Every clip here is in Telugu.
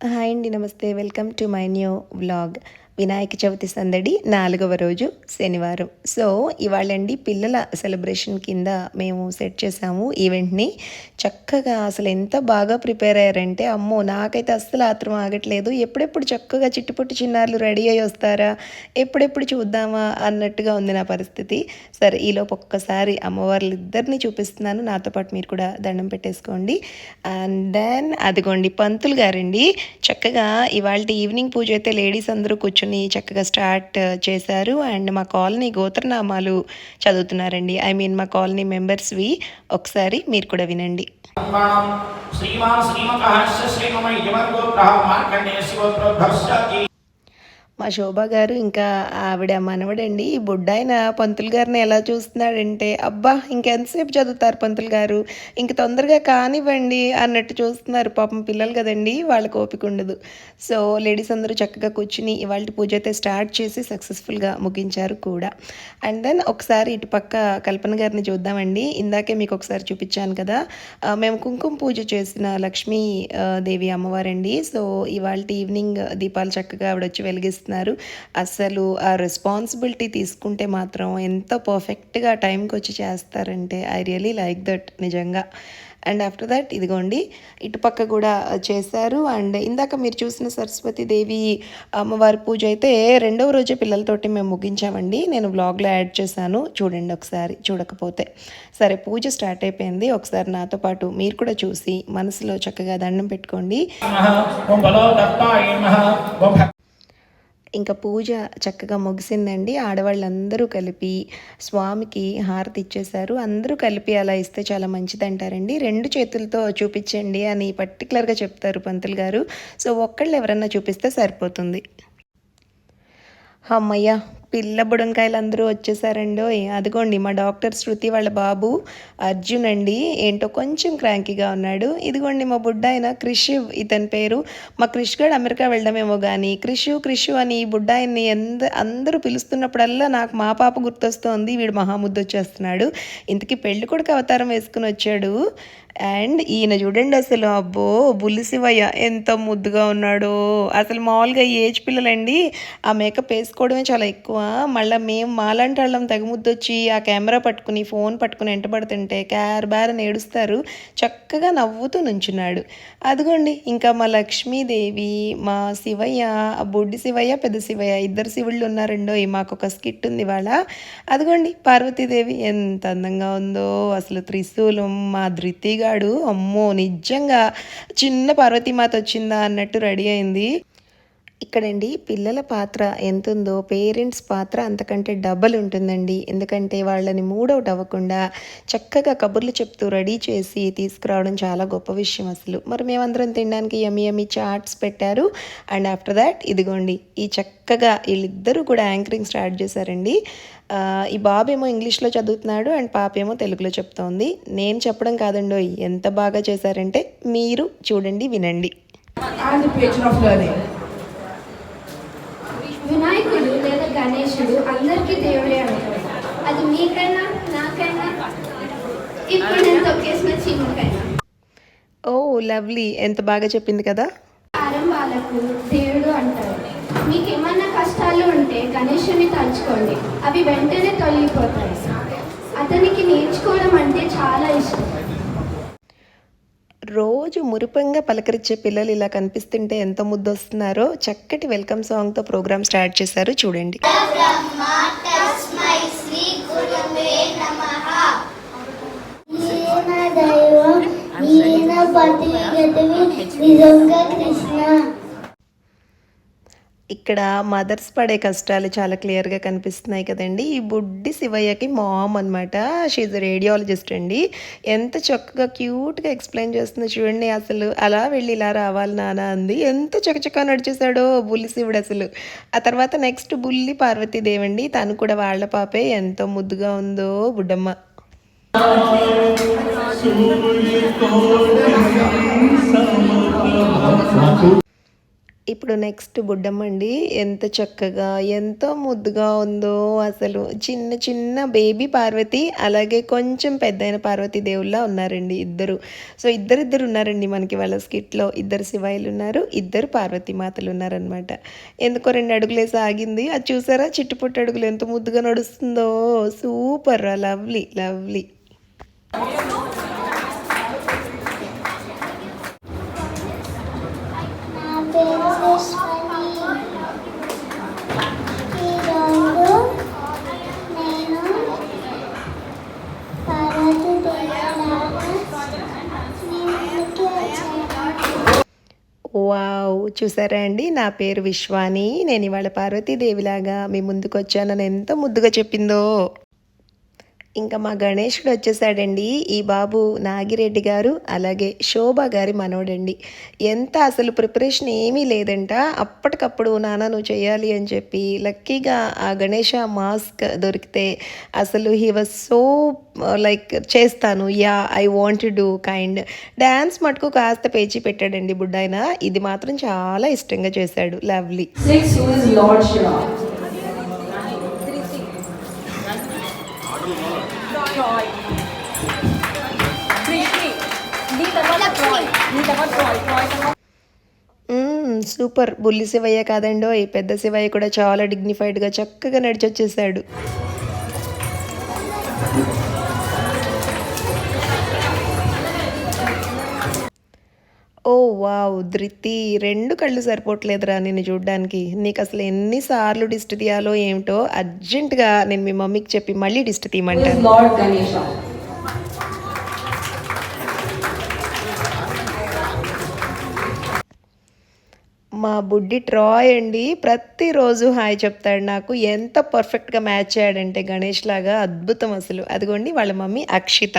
హాయ్ అండి namaste welcome to my new vlog Vinayaka Chavithi సందడి నాలుగవ రోజు శనివారం. సో ఇవాళండి పిల్లల సెలబ్రేషన్ కింద మేము సెట్ చేసాము ఈవెంట్ని చక్కగా అసలు ఎంత బాగా ప్రిపేర్ అయ్యారంటే అమ్మో నాకైతే అస్సలు ఆత్రం ఆగట్లేదు. ఎప్పుడెప్పుడు చక్కగా చిట్టుపుట్టు చిన్నారులు రెడీ అయ్యి వస్తారా? ఎప్పుడెప్పుడు చూద్దామా అన్నట్టుగా ఉంది నా పరిస్థితి. సరే ఈలోపు ఒక్కసారి అమ్మవార్లు ఇద్దరిని చూపిస్తున్నాను. నాతో పాటు మీరు కూడా దండం పెట్టేసుకోండి. అండ్ దెన్ అదిగోండి పంతులు గారండి. చక్కగా ఇవాళ ఈవినింగ్ పూజ అయితే లేడీస్ అందరూ కూర్చొని చక్కగా స్టార్ట్ చేశారు. అండ్ మా కాలనీ గోత్రనామాలు చదువుతున్నారండి. ఐ మీన్ మా కాలనీ మెంబర్స్వి ఒకసారి మీరు కూడా వినండి. బ్రహ్మణం శ్రీమాన్ శ్రీమకహస్య శ్రీమమయ్యమర్గోత్రః మార్కండేయస్య గోత్రోద్భవస్య మా శోభ గారు ఇంకా ఆవిడ మనవడండి. ఈ బుడ్డాయన పంతులు గారిని ఎలా చూస్తున్నాడంటే అబ్బా ఇంకెంతసేపు చదువుతారు పంతులు గారు? ఇంక తొందరగా కానివ్వండి అన్నట్టు చూస్తున్నారు. పాపం పిల్లలు కదండి వాళ్ళకి ఓపిక ఉండదు. సో లేడీస్ అందరూ చక్కగా కూర్చుని ఇవాళ పూజ అయితే స్టార్ట్ చేసి సక్సెస్ఫుల్గా ముగించారు కూడా. అండ్ దెన్ ఒకసారి ఇటు పక్క కల్పన గారిని చూద్దామండి. ఇందాకే మీకు ఒకసారి చూపించాను కదా. మేము కుంకుమ పూజ చేసిన లక్ష్మీ దేవి అమ్మవారండి. సో ఇవాళ ఈవినింగ్ దీపాలు చక్కగా ఆవిడ వచ్చి చేస్తున్నారు. అసలు ఆ రెస్పాన్సిబిలిటీ తీసుకుంటే మాత్రం ఎంత పర్ఫెక్ట్గా టైంకి వచ్చి చేస్తారంటే ఐ రియలీ లైక్ దట్ నిజంగా. అండ్ ఆఫ్టర్ దట్ ఇదిగోండి ఇటుపక్క కూడా చేశారు. అండ్ ఇందాక మీరు చూసిన సరస్వతి దేవి అమ్మవారి పూజ అయితే రెండవ రోజే పిల్లలతోటి మేము ముగించామండి. నేను వ్లాగ్లో యాడ్ చేశాను. చూడండి ఒకసారి చూడకపోతే. సరే పూజ స్టార్ట్ అయిపోయింది. ఒకసారి నాతో పాటు మీరు కూడా చూసి మనసులో చక్కగా దండం పెట్టుకోండి. ఇంకా పూజ చక్కగా ముగిసిందండి. ఆడవాళ్ళందరూ కలిపి స్వామికి హారతి ఇచ్చేశారు. అందరూ కలిపి అలా ఇస్తే చాలా మంచిది అంటారండి రెండు చేతులతో చూపించండి అని పర్టికులర్గా చెప్తారు పంతులు గారు. సో ఒక్కళ్ళు ఎవరన్నా చూపిస్తే సరిపోతుంది. అమ్మయ్య పిల్ల బుడంకాయలు అందరూ వచ్చేసారండో అదిగోండి మా డాక్టర్ శృతి వాళ్ళ బాబు అర్జున్ అండి ఏంటో కొంచెం క్రాంకీగా ఉన్నాడు. ఇదిగోండి మా బుడ్డాయన క్రిష్ ఇతని పేరు. మా క్రిష్ గడ్ అమెరికా వెళ్ళడమేమో కానీ క్రిషు క్రిషు అని ఈ బుడ్డాయన్ని ఎంద అందరూ పిలుస్తున్నప్పుడల్లా నాకు మా పాప గుర్తొస్తోంది వీడు మహాముద్దు వచ్చేస్తున్నాడు ఇంతకీ పెళ్ళి కొడుకు అవతారం వేసుకుని వచ్చాడు అండ్ ఈయన చూడండి అసలు అబ్బో బుల్లి శివయ్య ఎంత ముద్దుగా ఉన్నాడో. అసలు మామూలుగా ఏజ్ పిల్లలండి ఆ మేకప్ వేసుకోవడమే చాలా ఎక్కువ. మళ్ళీ మేము మాలాంటి వాళ్ళం తగుముద్దొచ్చి ఆ కెమెరా పట్టుకుని ఫోన్ పట్టుకుని ఎంటబడుతుంటే క్యార్ బ్యార్ అని ఏడుస్తారు. చక్కగా నవ్వుతూ నుంచున్నాడు. అదిగోండి ఇంకా మా లక్ష్మీదేవి మా శివయ్య ఆ బొడ్డి శివయ్య పెద్ద శివయ్య ఇద్దరు శివుళ్ళు ఉన్నారండో మాకు ఒక స్కిట్ ఉంది వాళ్ళ అదిగోండి పార్వతీదేవి ఎంత అందంగా ఉందో. అసలు త్రిశూలం మా ధృతిగా గాడు అమ్మో నిజంగా చిన్న పార్వతీమాత వచ్చిందా అన్నట్టు రెడీ అయింది. ఇక్కడండి పిల్లల పాత్ర ఎంత ఉందో పేరెంట్స్ పాత్ర అంతకంటే డబల్ ఉంటుందండి. ఎందుకంటే వాళ్ళని మూడవుట్ అవ్వకుండా చక్కగా కబుర్లు చెప్తూ రెడీ చేసి తీసుకురావడం చాలా గొప్ప విషయం అసలు. మరి మేమందరం తినడానికి యమి యమి చాట్స్ పెట్టారు. అండ్ ఆఫ్టర్ దాట్ ఇదిగోండి ఈ చక్కగా వీళ్ళిద్దరూ కూడా యాంకరింగ్ స్టార్ట్ చేశారండి. ఈ బాబు ఏమో ఇంగ్లీష్లో చదువుతున్నాడు అండ్ పాప ఏమో తెలుగులో చెప్తోంది. నేను చెప్పడం కాదండో ఎంత బాగా చేశారంటే మీరు చూడండి వినండి and the patron of learning. వినాయకుడు లేదా గణేశుడు అందరికీ దేవుడే అంటారు. అది మీకైనా నాకైనా? ఇప్పుడు నేను తొక్కేసిన చీమకైనా ఓ లవ్లీ. ఎంత బాగా చెప్పింది కదా? ఆరంభాలకు దేవుడు అంటారు మీకు ఏమన్నా కష్టాలు ఉంటే గణేశుని తలుచుకోండి. అవి వెంటనే తొలగిపోతాయి. అతనికి నేర్చుకోవడం అంటే చాలా ఇష్టం. రోజు మురిపంగా పలకరించే పిల్లలు ఇలా కనిపిస్తుంటే ఎంత ముద్దు వస్తున్నారో చక్కటి వెల్కమ్ సాంగ్తో ప్రోగ్రామ్ స్టార్ట్ చేశారు. చూడండి. దైవం నిజంగా కృష్ణ. ఇక్కడ మదర్స్ పడే కష్టాలు చాలా క్లియర్గా కనిపిస్తున్నాయి కదండి. ఈ బుడ్డి శివయ్యకి మామ్ అనమాట షీజ్ రేడియాలజిస్ట్ అండి. ఎంత చక్కగా క్యూట్గా ఎక్స్ప్లెయిన్ చేస్తుందో చూడండి అసలు. అలా వెళ్ళి ఇలా రావాలి నాన్న అంది. ఎంత చకచకా నడిచేశాడో బుల్లి శివుడు అసలు. ఆ తర్వాత నెక్స్ట్ బుల్లి పార్వతీదేవండి. తను కూడా వాళ్ళ పాపే. ఎంతో ముద్దుగా ఉందో బుడ్డమ్మ. ఇప్పుడు నెక్స్ట్ బుడ్డమ్మ అండి ఎంత చక్కగా ఎంతో ముద్దుగా ఉందో అసలు. చిన్న చిన్న బేబీ పార్వతి అలాగే కొంచెం పెద్దయిన పార్వతి దేవుళ్ళ ఉన్నారండి ఇద్దరు. సో ఇద్దరిద్దరు ఉన్నారండి మనకి వాళ్ళ స్కిట్లో ఇద్దరు శివాయిలు ఉన్నారు ఇద్దరు పార్వతి మాతలు ఉన్నారనమాట ఎందుకో రెండు అడుగులే సాగింది. అది చూసారా? చిట్టుపుట్టు అడుగులు ఎంత ముద్దుగా నడుస్తుందో. సూపర్ లవ్లీ లవ్లీ వావ్ చూసారా అండి? నా పేరు విశ్వాని. నేను ఇవాళ పార్వతీదేవిలాగా మీ ముందుకు వచ్చానని ఎంత ముద్దుగా చెప్పిందో. ఇంకా మా గణేశుడు వచ్చేసాడండి. ఈ బాబు నాగిరెడ్డి గారు అలాగే శోభ గారి మనోడండి ఎంత అసలు ప్రిపరేషన్ ఏమీ లేదంట. అప్పటికప్పుడు నాన్న నువ్వు చేయాలి అని చెప్పి లక్కీగా ఆ గణేష మాస్క్ దొరికితే అసలు హీ వాజ్ సో లైక్ చేస్తాను yeah I want do kind dance మటుకు కాస్త పేచి పెట్టాడండి బుడ్డాయన. ఇది మాత్రం చాలా ఇష్టంగా చేశాడు. Lovely super. బుల్లి శివయ్య కాదండో ఈ పెద్ద శివయ్య కూడా చాలా డిగ్నిఫైడ్గా చక్కగా నడిచొచ్చేసాడు. ఓ వావ్. ధృతి రెండు కళ్ళు సరిపోవట్లేదురా నిన్ను చూడ్డానికి. నీకు అసలు ఎన్నిసార్లు డిస్ట్ తీయాలో ఏమిటో అర్జెంటుగా నేను మీ మమ్మీకి చెప్పి మళ్ళీ డిస్ట్ తీయమంటాను. మా బుడ్డి ట్రాయ్ అండి. ప్రతిరోజు హాయ్ చెప్తాడు నాకు. ఎంత పర్ఫెక్ట్గా మ్యాచ్ అయ్యాడంటే గణేష్ లాగా అద్భుతం అసలు. అదిగోండి వాళ్ళ మమ్మీ అక్షిత.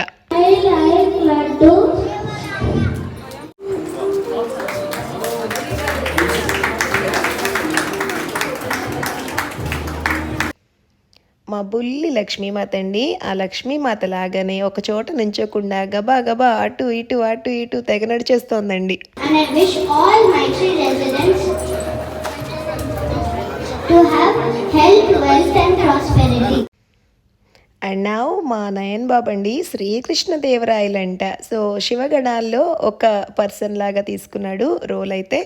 మా బుల్లి లక్ష్మీమాత అండి. ఆ లక్ష్మీమాత లాగానే ఒక చోట నుంచోకుండా గబా గబా అటు ఇటు అటు ఇటు తెగ నడిచేస్తోందండి. And I wish all my three residents to have health, wealth, and prosperity. And నా మా నయన్ బాబు అండి శ్రీకృష్ణదేవరాయలంట. సో శివగణాల్లో ఒక పర్సన్ లాగా తీసుకున్నాడు రోల్ అయితే.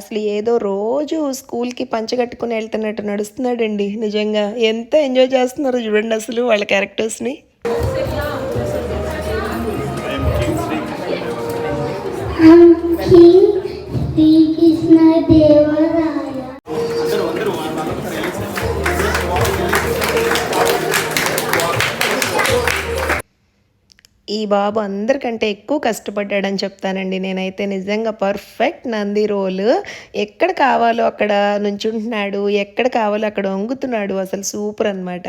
అసలు ఏదో రోజు స్కూల్కి పంచగట్టుకుని వెళ్తున్నట్టు నడుస్తున్నాడండి. నిజంగా ఎంత ఎంజాయ్ చేస్తున్నారో చూడండి అసలు వాళ్ళ క్యారెక్టర్స్ని. King Sri Krishna Devaraya. ఈ బాబు అందరికంటే ఎక్కువ కష్టపడ్డాడని చెప్తానండి. నేనైతే నిజంగా పర్ఫెక్ట్ నంది రోల్. ఎక్కడ కావాలో అక్కడ నుంచుంటున్నాడు ఎక్కడ కావాలో అక్కడ వంగుతున్నాడు అసలు సూపర్ అనమాట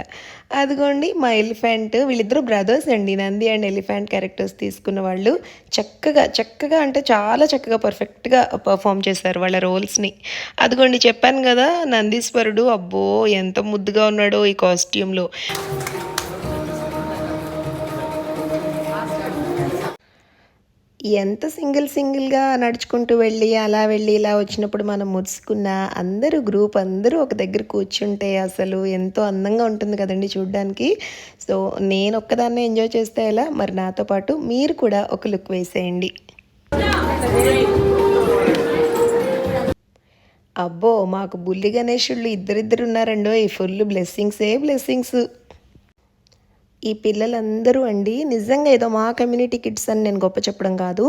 అదిగోండి మా ఎలిఫెంట్ వీళ్ళిద్దరూ బ్రదర్స్ అండి. నంది అండ్ ఎలిఫెంట్ క్యారెక్టర్స్ తీసుకున్న వాళ్ళు చక్కగా చక్కగా అంటే చాలా చక్కగా పర్ఫెక్ట్గా పర్ఫామ్ చేశారు వాళ్ళ రోల్స్ని. అదిగోండి చెప్పాను కదా నందీశ్వరుడు అబ్బో ఎంత ముద్దుగా ఉన్నాడో ఈ కాస్ట్యూమ్లో. ఎంత సింగిల్ సింగిల్గా నడుచుకుంటూ వెళ్ళి అలా వెళ్ళి ఇలా వచ్చినప్పుడు మనం ముడుచుకున్న అందరూ గ్రూప్ అందరూ ఒక దగ్గర కూర్చుంటే అసలు ఎంతో అందంగా ఉంటుంది కదండి చూడడానికి. సో నేను ఒక్కదాన్నే ఎంజాయ్ చేస్తే ఎలా? మరి నాతో పాటు మీరు కూడా ఒక లుక్ వేసేయండి. అబ్బో మాకు బుల్లి గణేషుళ్ళు ఇద్దరిద్దరు ఉన్నారండో ఈ ఫుల్ బ్లెస్సింగ్సే బ్లెస్సింగ్స్. ఈ పిల్లలందరూ అండి నిజంగా ఏదో మా కమ్యూనిటీ కిడ్స్ అని నేను గొప్ప చెప్పడం కాదు.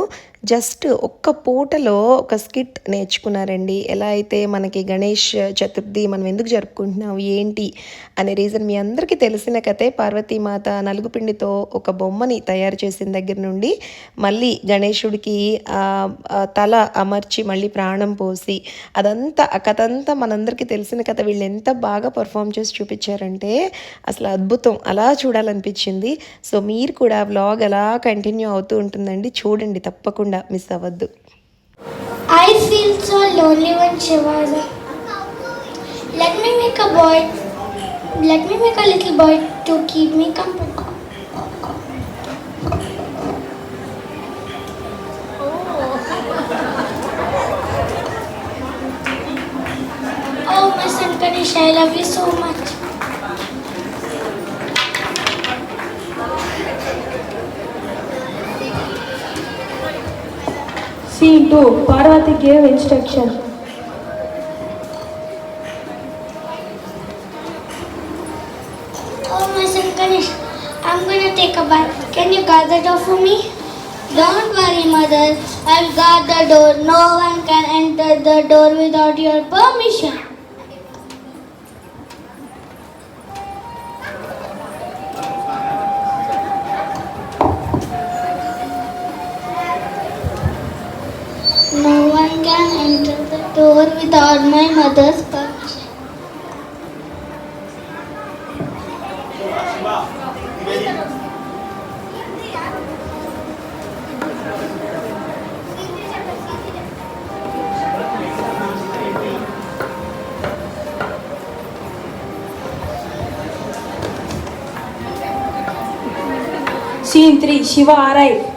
జస్ట్ ఒక్క పూటలో ఒక స్కిట్ నేర్చుకున్నారండి. ఎలా అయితే మనకి గణేష్ చతుర్థి మనం ఎందుకు జరుపుకుంటున్నాం ఏంటి అనే రీజన్ మీ అందరికీ తెలిసిన కథే పార్వతీమాత నలుగుపిండితో ఒక బొమ్మని తయారు చేసిన దగ్గర నుండి మళ్ళీ గణేశుడికి తల అమర్చి మళ్ళీ ప్రాణం పోసి అదంతా ఆ కథ అంతా మనందరికీ తెలిసిన కథ వీళ్ళు ఎంత బాగా పర్ఫామ్ చేసి చూపించారంటే అసలు అద్భుతం. అలా చూడాలని అనిపించింది. సో మీరు కూడా బ్లాగ్ అలా కంటిన్యూ అవుతూ ఉంటుందండి. చూడండి తప్పకుండా మిస్ అవ్వద్దు. I feel so lonely one చివర్ let me make a boy let me make a little boy to keep me company Oh, my son, Kanish, I love you so much. Scene 2 Parvati gave instruction. Oh, my son Ganesh, I'm gonna take a bath. Can you guard the door for me? Don't worry, mother. I'll guard the door. No one can enter the door without your permission. The door without my mother's permission. Scene 3 Shiva arrived.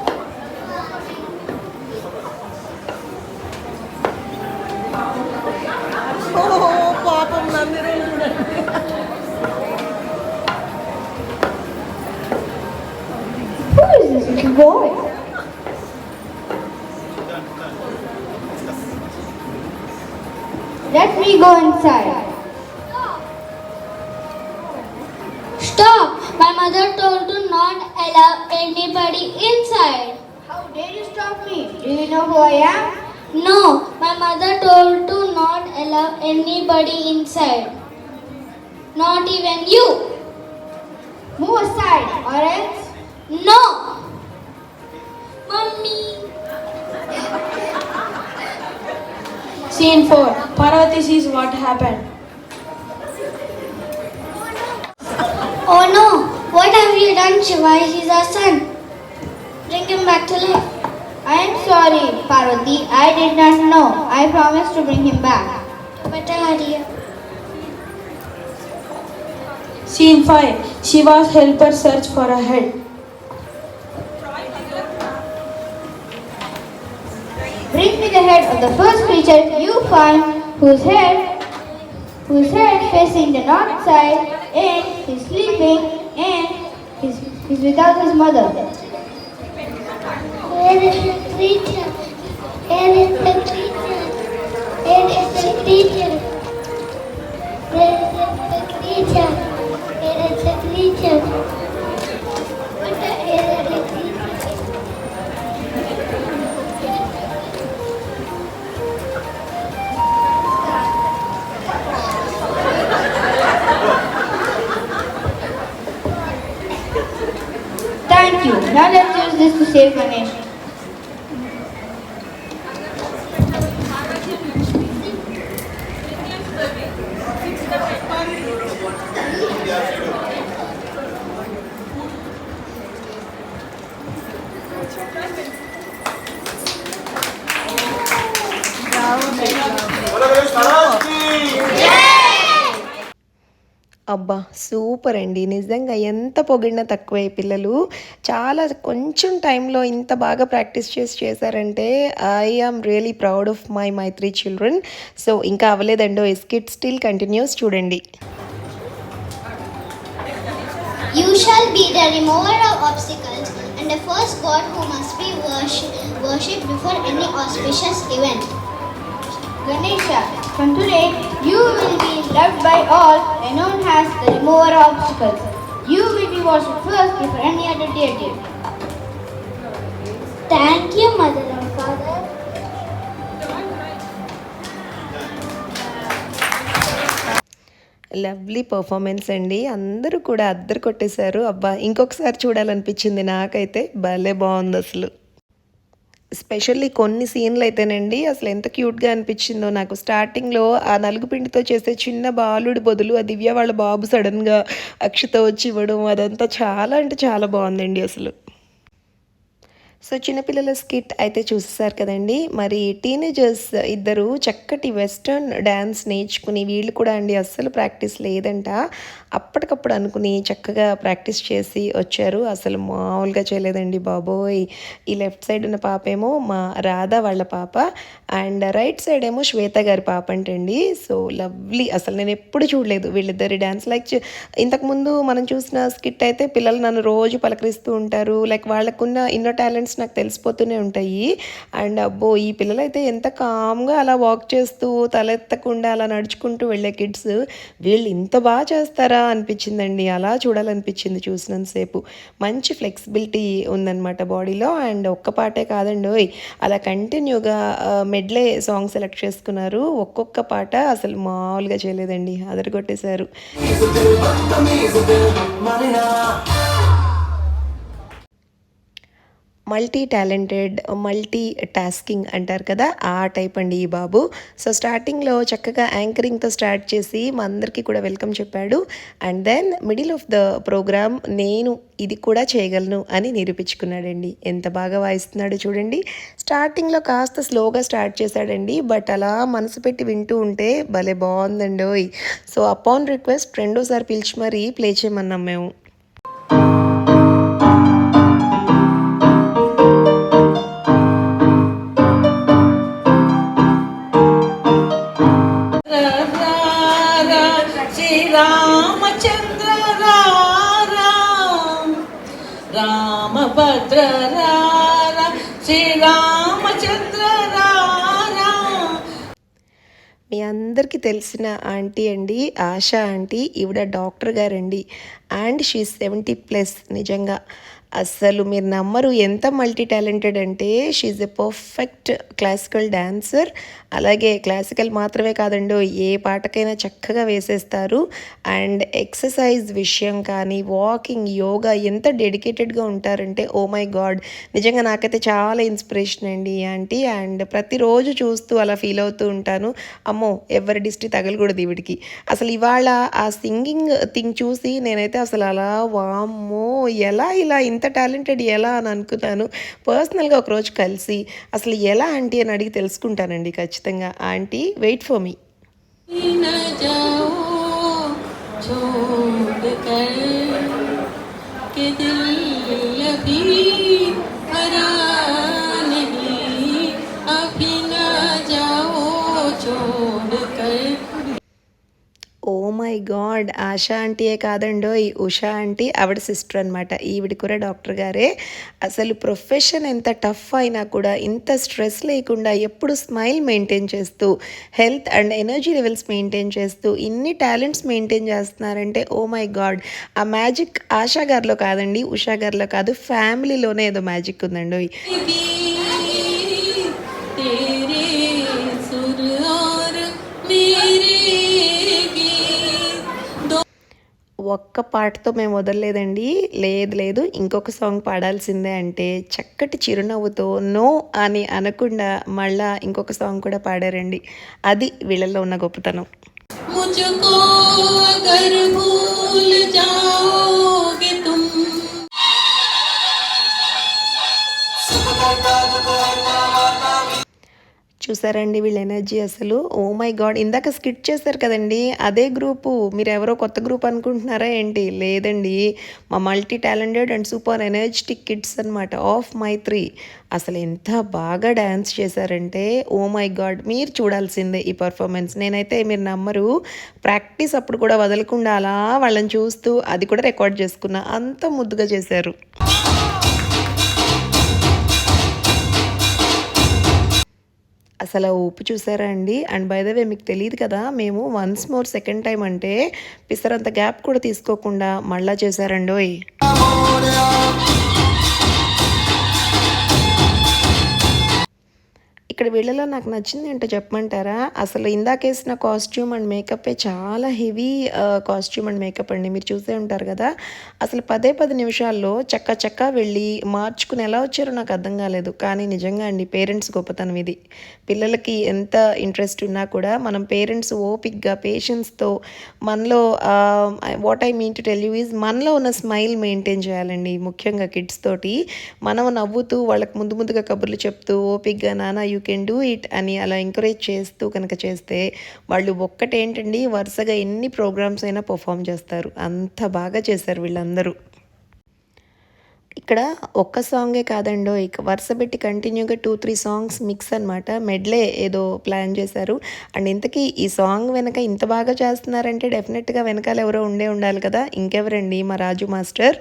How dare you stop me? Do you know who I am? No, my mother told to not allow anybody inside. Not even you. Move aside, or else. No. Mummy. Scene 4 Parvati sees what happened. Oh no! What have you done, Shiva? He's our son. Bring him back to life. I am sorry, Parvati. I did not know. I promised to bring him back. Better hurry up. Scene 5 Shiva's helper search for a head. Bring me the head of the first creature you find, whose head, whose head facing the north side, and he's sleeping, and he's, he's without his mother. It is a creature. It is a creature. It is a creature. It is a creature. It is a creature. Thank you. Now let's use this to save Ganesh. Super అండి నిజంగా ఎంత పొగిడినా తక్కువే పిల్లలు చాలా కొంచెం టైంలో ఇంత బాగా ప్రాక్టీస్ చేసి చేశారంటే I am really proud of my my three children so ఇంకా అవ్వలేదండో స్కిట్ స్టిల్ కంటిన్యూస్ చూడండి You shall be the remover of obstacles and the first god who must be worship, worshipped before any auspicious event. Ganesha, from today, you will be loved by all and known as the remover of obstacles. You will be worshipped first before any other deity. Thank you, mother and father. Lovely performance అండి అందరూ కూడా అద్దరు కొట్టేశారు అబ్బా ఇంకొకసారి చూడాలనిపించింది నాకైతే భలే బాగుంది అసలు స్పెషల్లీ కొన్ని సీన్లు అయితేనండి అసలు ఎంత క్యూట్గా అనిపించిందో నాకు. స్టార్టింగ్లో ఆ నలుగు పిండితో చేసే చిన్న బాలుడి బదులు ఆ దివ్య వాళ్ళ బాబు సడన్గా అక్షతో వచ్చి ఇవ్వడం అదంతా చాలా అంటే చాలా బాగుందండి అసలు. సో చిన్నపిల్లల స్కిట్ అయితే చూసేసారు కదండి. మరి టీనేజర్స్ ఇద్దరు చక్కటి వెస్టర్న్ డ్యాన్స్ నేర్చుకుని వీళ్ళు కూడా అండి అస్సలు ప్రాక్టీస్ లేదంట. అప్పటికప్పుడు అనుకుని చక్కగా ప్రాక్టీస్ చేసి వచ్చారు. అసలు మామూలుగా చేయలేదండి బాబోయ్. ఈ లెఫ్ట్ సైడ్ ఉన్న పాప ఏమో మా రాధా వాళ్ళ పాప అండ్ రైట్ సైడ్ ఏమో శ్వేత గారి పాప అంటండి. సో లవ్లీ అసలు నేను ఎప్పుడు చూడలేదు వీళ్ళిద్దరి డ్యాన్స్ లైక్ ఇంతకుముందు మనం చూసిన స్కిట్ అయితే పిల్లలు నన్ను రోజు పలకరిస్తూ ఉంటారు. లైక్ వాళ్ళకున్న ఇన్నో టాలెంట్స్ నాకు తెలిసిపోతూనే ఉంటాయి. అండ్ అబ్బో ఈ పిల్లలు అయితే ఎంత కామ్గా అలా వాక్ చేస్తూ తలెత్తకుండా అలా నడుచుకుంటూ వెళ్ళే కిడ్స్ వీళ్ళు ఇంత బాగా చేస్తారా అనిపించిందండి. అలా చూడాలనిపించింది చూసినంతసేపు. మంచి ఫ్లెక్సిబిలిటీ ఉందన్నమాట బాడీలో. అండ్ ఒక్క పాటే కాదండి ఓయ్ అలా కంటిన్యూగా మెడ్లే సాంగ్ సెలెక్ట్ చేసుకున్నారు. ఒక్కొక్క పాట అసలు మామూలుగా చేయలేదండి. అదరగొట్టేశారు. మల్టీ టాలెంటెడ్ మల్టీ టాస్కింగ్ అంటారు కదా ఆ టైప్ అండి ఈ బాబు. సో స్టార్టింగ్లో చక్కగా యాంకరింగ్తో స్టార్ట్ చేసి మా అందరికీ కూడా వెల్కమ్ చెప్పాడు. And then middle of the programme నేను ఇది కూడా చేయగలను అని నిరూపించుకున్నాడండి. ఎంత బాగా వాయిస్తున్నాడో చూడండి. స్టార్టింగ్లో కాస్త స్లోగా స్టార్ట్ చేశాడండి. బట్ అలా మనసు పెట్టి వింటూ ఉంటే భలే బాగుందండి ఓయ్ సో అపాన్ రిక్వెస్ట్ రెండోసారి పిలిచి మరీ ప్లే చేయమన్నాం మేము. భద్ర శ్రీరామచంద్ర మీ అందరికీ తెలిసిన ఆంటీ అండి ఆశా ఆంటీ ఈవిడ డాక్టర్ గారండి. అండ్ షీ సెవెంటీ ప్లస్ నిజంగా. అస్సలు మీరు నమ్మరు ఎంత మల్టీ టాలెంటెడ్ అంటే she a perfect classical dancer అలాగే క్లాసికల్ మాత్రమే కాదండి ఏ పాటకైనా చక్కగా వేసేస్తారు. అండ్ ఎక్సర్సైజ్ విషయం కానీ వాకింగ్ యోగా ఎంత డెడికేటెడ్గా ఉంటారంటే ఓ మై గాడ్ నిజంగా నాకైతే చాలా ఇన్స్పిరేషన్ అండి ఈ ఆంటీ అండ్ ప్రతిరోజు చూస్తూ అలా ఫీల్ అవుతూ ఉంటాను. అమ్మో ఎవరి డిస్ట్రిక్ట్ తగలకూడదు ఈవిడికి. అసలు ఇవాళ ఆ సింగింగ్ థింగ్ చూసి నేనైతే అసలు అలా వామ్మో ఎలా ఇలా ఇంత టాలెంటెడ్ ఎలా అని అనుకున్నాను పర్సనల్గా ఒకరోజు కలిసి అసలు ఎలా ఆంటీ అని అడిగి తెలుసుకుంటానండి ఖచ్చితంగా ఆంటీ వెయిట్ ఫర్ మీ न जाओ छोड़ कर के दिल अभी గాడ్ ఆశా ఆంటీయే కాదండోయ్ ఉషా ఆంటీ ఆవిడ సిస్టర్ అనమాట ఈవిడ కూడా డాక్టర్ గారే. అసలు ప్రొఫెషన్ ఎంత టఫ్ అయినా కూడా ఇంత స్ట్రెస్ లేకుండా ఎప్పుడు స్మైల్ మెయింటైన్ చేస్తూ health and energy levels maintain చేస్తూ ఇన్ని టాలెంట్స్ మెయింటైన్ చేస్తున్నారంటే ఓ మై గాడ్. ఆ మ్యాజిక్ ఆశా గారిలో కాదండి ఉషా గారిలో కాదు ఫ్యామిలీలోనే ఏదో మ్యాజిక్ ఉందండి भी ఒక్క పాటతో మేము వదలలేదండి. లేదు లేదు ఇంకొక సాంగ్ పాడాల్సిందే అంటే చక్కటి చిరునవ్వుతో నో అని అనకుండా మళ్ళా ఇంకొక సాంగ్ కూడా పాడారండి. అది వీళ్ళల్లో ఉన్న గొప్పతనం. చూసారండి వీళ్ళ ఎనర్జీ అసలు. ఓ మై గాడ్ ఇందాక స్కిట్ చేశారు కదండి అదే గ్రూపు. మీరు ఎవరో కొత్త గ్రూప్ అనుకుంటున్నారా ఏంటి? లేదండి. మా multi talented and super energetic kids అనమాట ఆఫ్ మై త్రీ. అసలు ఎంత బాగా డ్యాన్స్ చేశారంటే ఓ మై గాడ్ మీరు చూడాల్సిందే ఈ పర్ఫార్మెన్స్. నేనైతే మీరు నమ్మరు ప్రాక్టీస్ అప్పుడు కూడా వదలకుండా అలా వాళ్ళని చూస్తూ అది కూడా రికార్డ్ చేసుకున్నా అంత ముద్దుగా చేశారు. అసలు ఉప్పు చూసారా అండి? అండ్ బై ద వే మీకు తెలియదు కదా మేము వన్స్ మోర్ సెకండ్ టైం అంటే పిసరంత గ్యాప్ కూడా తీసుకోకుండా మళ్ళా చేశారండోయ్. ఇక్కడ వీళ్ళలో నాకు నచ్చింది ఏంటో చెప్పమంటారా? అసలు ఇందాకేసిన కాస్ట్యూమ్ అండ్ మేకప్పే చాలా హెవీ కాస్ట్యూమ్ అండ్ మేకప్ అండి. మీరు చూసే ఉంటారు కదా. అసలు పదే పది నిమిషాల్లో చక్క చక్క వెళ్ళి మార్చుకుని ఎలా వచ్చారో నాకు అర్థం కాలేదు. కానీ నిజంగా అండి పేరెంట్స్ గొప్పతనం ఇది. పిల్లలకి ఎంత ఇంట్రెస్ట్ ఉన్నా కూడా మనం పేరెంట్స్ ఓపిక్గా పేషెన్స్తో మనలో what I mean to tell you is మనలో ఉన్న స్మైల్ మెయింటైన్ చేయాలండి. ముఖ్యంగా కిడ్స్ తోటి. మనం నవ్వుతూ వాళ్ళకి ముందు ముందుగా కబుర్లు చెప్తూ ఓపిక్గా నానా యూ కెన్ డూ ఇట్ అని అలా ఎంకరేజ్ చేస్తూ కనుక చేస్తే వాళ్ళు ఒక్కటేంటండి వరుసగా ఎన్ని ప్రోగ్రామ్స్ అయినా పర్ఫామ్ చేస్తారు. అంత బాగా చేశారు వీళ్ళందరూ. ఇక్కడ ఒక్క సాంగే కాదండో ఇక వరుస పెట్టి కంటిన్యూగా టూ త్రీ సాంగ్స్ మిక్స్ అనమాట మెడ్లే ఏదో ప్లాన్ చేశారు. అండ్ ఇంతకీ ఈ సాంగ్ వెనక ఇంత బాగా చేస్తున్నారంటే డెఫినెట్గా వెనకాల ఎవరో ఉండే ఉండాలి కదా. ఇంకెవరండి? మా రాజు మాస్టర్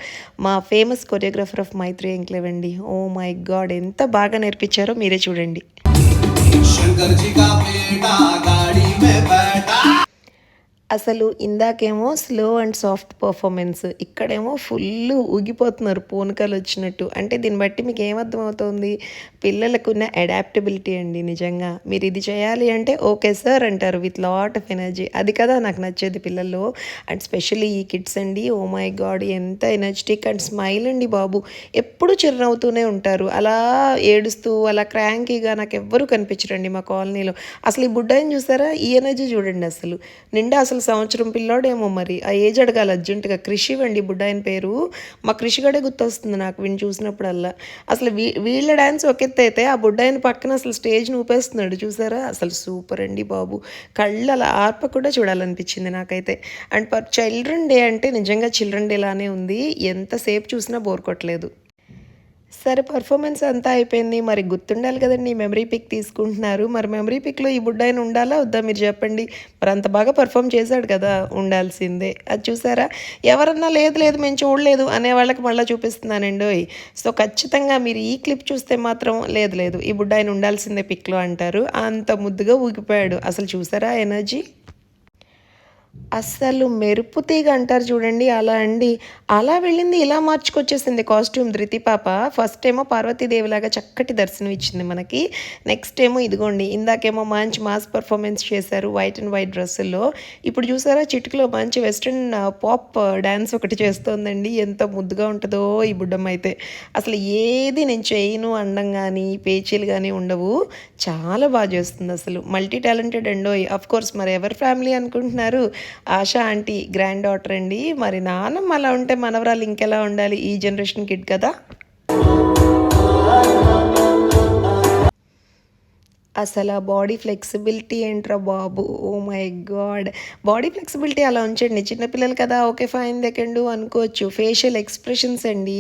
మా famous choreographer of Maitri enclave అండి ఓ మై గాడ్ ఎంత బాగా నేర్పించారో మీరే చూడండి. శంకర్ బేటా మే బేటా. అసలు ఇందాకేమో స్లో అండ్ సాఫ్ట్ పర్ఫార్మెన్స్ ఇక్కడేమో ఫుల్ ఊగిపోతున్నారు పూనకాలు వచ్చినట్టు. అంటే దీన్ని బట్టి మీకు ఏమర్థమవుతుంది పిల్లలకున్న అడాప్టబిలిటీ అండి నిజంగా. మీరు ఇది చేయాలి అంటే ఓకే సార్ అంటారు విత్ లాట్ ఆఫ్ ఎనర్జీ అది కదా నాకు నచ్చేది పిల్లల్లో. అండ్ స్పెషల్లీ ఈ కిడ్స్ అండి ఓ మై గాడ్ ఎంత ఎనర్జెటిక్ అండ్ స్మైల్ అండి బాబు. ఎప్పుడు చిరునవ్వుతూనే ఉంటారు. అలా ఏడుస్తూ అలా క్రాంకీగా నాకు ఎవ్వరూ కనిపించరండి మా కాలనీలో. అసలు ఈ బుడ్డాయిని చూసారా? ఈ ఎనర్జీ చూడండి అసలు. నిండా అసలు సంవత్సరం పిల్లోడేమో మరి. ఆ ఏజ్ అడగాలి అర్జెంటుగా. కృషి అండి బుడ్డాయిన పేరు. మా కృషిగడే గుర్తొస్తుంది నాకు విని చూసినప్పుడల్లా. అసలు వీ వీళ్ళ డ్యాన్స్ ఒకే ఎత్తు అయితే ఆ బుడ్డాయిన పక్కన అసలు స్టేజ్ని ఊపేస్తున్నాడు. చూసారా? అసలు సూపర్ అండి బాబు. కళ్ళు అలా ఆర్ప కూడా చూడాలనిపించింది నాకైతే. అండ్ పర్ చిల్డ్రన్ డే అంటే నిజంగా చిల్డ్రన్ డే లానే ఉంది. ఎంతసేపు చూసినా బోర్ కొట్టలేదు. సరే పర్ఫార్మెన్స్ అంతా అయిపోయింది. మరి గుర్తుండాలి కదండి మెమరీ పిక్ తీసుకుంటున్నారు. మరి మెమరీ పిక్లో ఈ బుడ్డ ఆయన ఉండాలా వద్దా మీరు చెప్పండి. మరి అంత బాగా పర్ఫామ్ చేశాడు కదా ఉండాల్సిందే. అది చూసారా? ఎవరన్నా లేదు లేదు మేము చూడలేదు అనే వాళ్ళకి మళ్ళీ చూపిస్తున్నానండి సో ఖచ్చితంగా మీరు ఈ క్లిప్ చూస్తే మాత్రం లేదు లేదు ఈ బుడ్డ ఆయన ఉండాల్సిందే పిక్లో అంటారు. అంత ముద్దుగా ఊగిపోయాడు. అసలు చూసారా ఎనర్జీ? అస్సలు మెరుపు తీగ అంటారు చూడండి అలా అండి. అలా వెళ్ళింది ఇలా మార్చుకొచ్చేసింది కాస్ట్యూమ్ ధృతి పాప. ఫస్ట్ ఏమో పార్వతీదేవిలాగా చక్కటి దర్శనం ఇచ్చింది మనకి. నెక్స్ట్ ఏమో ఇదిగోండి ఇందాకేమో మంచి మాస్ పర్ఫార్మెన్స్ చేశారు వైట్ అండ్ వైట్ డ్రెస్సుల్లో. ఇప్పుడు చూసారా చిటుకులో మంచి వెస్ట్రన్ పాప్ డ్యాన్స్ ఒకటి చేస్తోందండి. ఎంత ముద్దుగా ఉంటుందో ఈ బుడ్డమ్మ అయితే. అసలు ఏది నేను చేయను అండం కానీ పేచీలు కానీ ఉండవు. చాలా బాగా చేస్తుంది అసలు. మల్టీ టాలెంటెడ్ అండో అఫ్ కోర్స్ మరి ఎవరి ఫ్యామిలీ అనుకుంటున్నారు? ఆశా ఆంటీ గ్రాండ్ డాటర్ అండి. మరి నాన్నమ్మ అలా ఉంటే మనవరాలు ఇంకెలా ఉండాలి? ఈ జనరేషన్ కిడ్ కదా. అసలు ఆ బాడీ ఫ్లెక్సిబిలిటీ ఏంట్రా బాబు? Oh my God. Body flexibility అలా ఉంచండి. చిన్నపిల్లలు కదా ఓకే ఫైన్ దెకండు అనుకోవచ్చు. ఫేషియల్ ఎక్స్ప్రెషన్స్ అండి.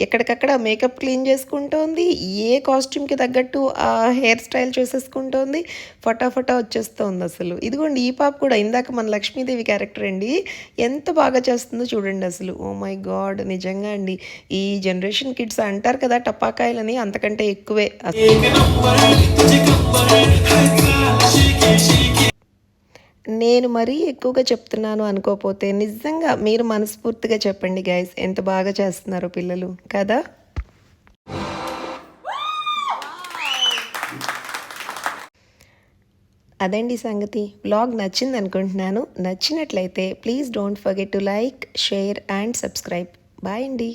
ఎక్కడికక్కడ మేకప్ క్లీన్ చేసుకుంటోంది. ఏ కాస్ట్యూమ్కి తగ్గట్టు ఆ హెయిర్ స్టైల్ చేసేసుకుంటోంది. ఫటాఫటా వచ్చేస్తోంది అసలు. ఇదిగోండి ఈ పాప కూడా ఇందాక మన లక్ష్మీదేవి క్యారెక్టర్ అండి. ఎంత బాగా చేస్తుందో చూడండి అసలు. ఓ మై గాడ్ నిజంగా అండి. ఈ జనరేషన్ కిడ్స్ అంటారు కదా టపాకాయలని అంతకంటే ఎక్కువే. అసలు నేను మరీ ఎక్కువగా చెప్తున్నాను అనుకోపోతే నిజంగా మీరు మనస్ఫూర్తిగా చెప్పండి గైస్ ఎంత బాగా చేస్తున్నారో పిల్లలు కదా? అదండి సంగతి. వ్లాగ్ నచ్చింది అనుకుంటున్నాను. నచ్చినట్లయితే please don't forget to like share and subscribe bye అండి.